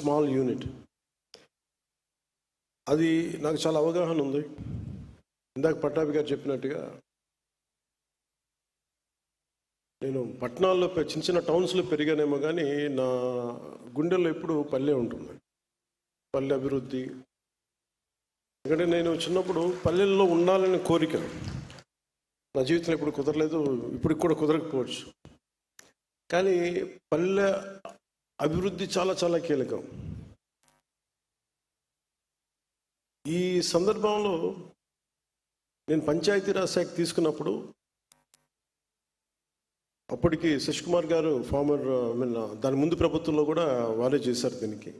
Small unit. అది నాకు చాలా అవగాహన ఉంది. ఇందాక పట్టాభి గారు చెప్పినట్టుగా నేను పట్టణాల్లో చిన్న చిన్న టౌన్స్లో పెరిగానేమో కానీ నా గుండెల్లో ఎప్పుడు పల్లె ఉంటుంది. పల్లె అభివృద్ధి. ఎందుకంటే నేను చిన్నప్పుడు పల్లెల్లో ఉండాలనే కోరిక. నా జీవితంలో ఇప్పుడు కుదరలేదు ఇప్పటికి కూడా కుదరకపోవచ్చు. కానీ పల్లె అభివృద్ధి చాలా చాలా కీలకం. ఈ సందర్భంలో నేను పంచాయతీరాజ్ శాఖ తీసుకున్నప్పుడు అప్పటికి శశి కుమార్ గారు ఫార్మర్ ఐ మీన్ దాని ముందు ప్రభుత్వంలో కూడా వారే చేశారు దీనికి.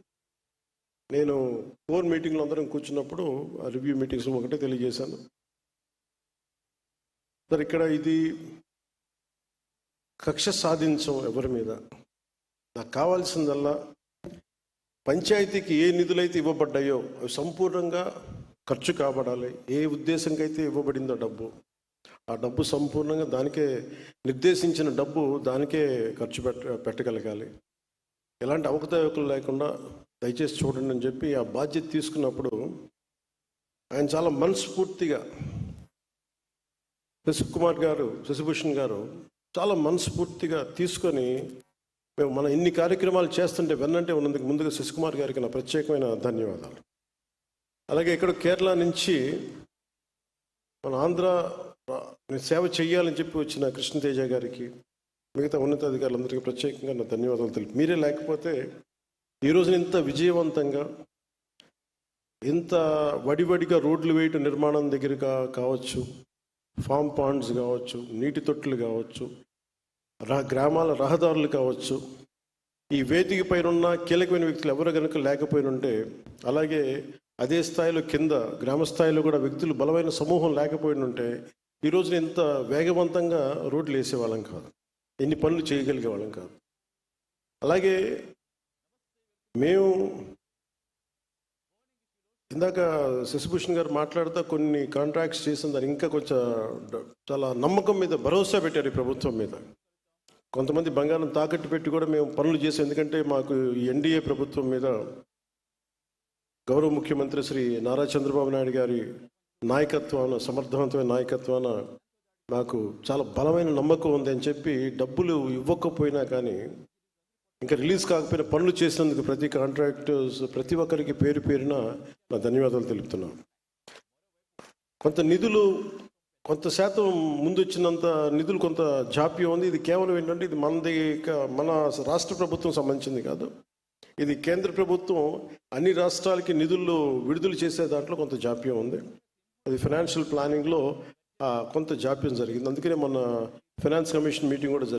నేను ఫోర్ మీటింగ్లో అందరం కూర్చున్నప్పుడు రివ్యూ మీటింగ్స్ ఒకటే తెలియజేశాను. సార్ ఇక్కడ ఇది కక్ష సాధించం ఎవరి మీద? నాకు కావాల్సిందల్లా పంచాయతీకి ఏ నిధులైతే ఇవ్వబడ్డాయో అవి సంపూర్ణంగా ఖర్చు కాబడాలి. ఏ ఉద్దేశంకైతే అయితే ఇవ్వబడిందో డబ్బు. ఆ డబ్బు సంపూర్ణంగా దానికే నిర్దేశించిన డబ్బు దానికే ఖర్చు పెట్ట పెట్టగలగాలి. ఎలాంటి అవకతవకలు లేకుండా దయచేసి చూడండి అని చెప్పి ఆ బాధ్యత తీసుకున్నప్పుడు ఆయన చాలా మనస్ఫూర్తిగా శశికుమార్ గారు శశిభూషణ్ గారు చాలా మనస్ఫూర్తిగా తీసుకొని మేము మన ఇన్ని కార్యక్రమాలు చేస్తుంటే వెన్నంటే ఉన్నందుకు ముందుగా శశికుమార్ గారికి నా ప్రత్యేకమైన ధన్యవాదాలు. అలాగే ఇక్కడ కేరళ నుంచి మన ఆంధ్ర సేవ చేయాలని చెప్పి వచ్చిన కృష్ణతేజ గారికి మిగతా ఉన్నతాధికారులందరికీ ప్రత్యేకంగా నా ధన్యవాదాలు తెలుపు మీరే లేకపోతే ఈ రోజున ఇంత విజయవంతంగా ఇంత వడివడిగా రోడ్లు వేయటం నిర్మాణం దగ్గరగా కావచ్చు ఫామ్ పాండ్స్ కావచ్చు నీటి తొట్లు కావచ్చు గ్రామాల రహదారులు కావచ్చు. ఈ వేదిక పైన ఉన్న కీలకమైన వ్యక్తులు ఎవరు కనుక లేకపోయిన ఉంటే అలాగే అదే స్థాయిలో కింద గ్రామ స్థాయిలో కూడా వ్యక్తులు బలమైన సమూహం లేకపోయిన ఉంటే ఈ రోజున ఇంత వేగవంతంగా రోడ్లు వేసేవాళ్ళం కాదు. ఎన్ని పనులు చేయగలిగే వాళ్ళం కాదు. అలాగే మేము ఇందాక శశిభూషణ్ గారు మాట్లాడుతూ కొన్ని కాంట్రాక్ట్స్ చేసిన దాన్ని ఇంకా కొంచెం చాలా నమ్మకం మీద భరోసా పెట్టారు ఈ ప్రభుత్వం మీద. కొంతమంది బంగారం తాకట్టు పెట్టి కూడా మేము పనులు చేసాం. ఎందుకంటే మాకు ఎన్డీఏ ప్రభుత్వం మీద గౌరవ ముఖ్యమంత్రి శ్రీ నారా చంద్రబాబు నాయుడు గారి నాయకత్వాన సమర్థవంతమైన నాయకత్వాన మాకు చాలా బలమైన నమ్మకం ఉంది అని చెప్పి డబ్బులు ఇవ్వకపోయినా కానీ ఇంకా రిలీజ్ కాకపోయినా పనులు చేసినందుకు ప్రతి కాంట్రాక్టర్స్ ప్రతి ఒక్కరికి పేరు పేరున నా ధన్యవాదాలు తెలుపుతున్నాను. కొంత నిధులు కొంత శాతం ముందు వచ్చినంత నిధులు కొంత జాప్యం ఉంది. ఇది కేవలం ఏంటంటే ఇది మనది మన రాష్ట్ర ప్రభుత్వం సంబంధించింది కాదు. ఇది కేంద్ర ప్రభుత్వం అన్ని రాష్ట్రాలకి నిధులు విడుదల చేసే దాంట్లో కొంత జాప్యం ఉంది. అది ఫైనాన్షియల్ ప్లానింగ్లో కొంత జాప్యం జరిగింది. అందుకనే మన ఫైనాన్స్ కమిషన్ మీటింగ్ కూడా జరిగింది.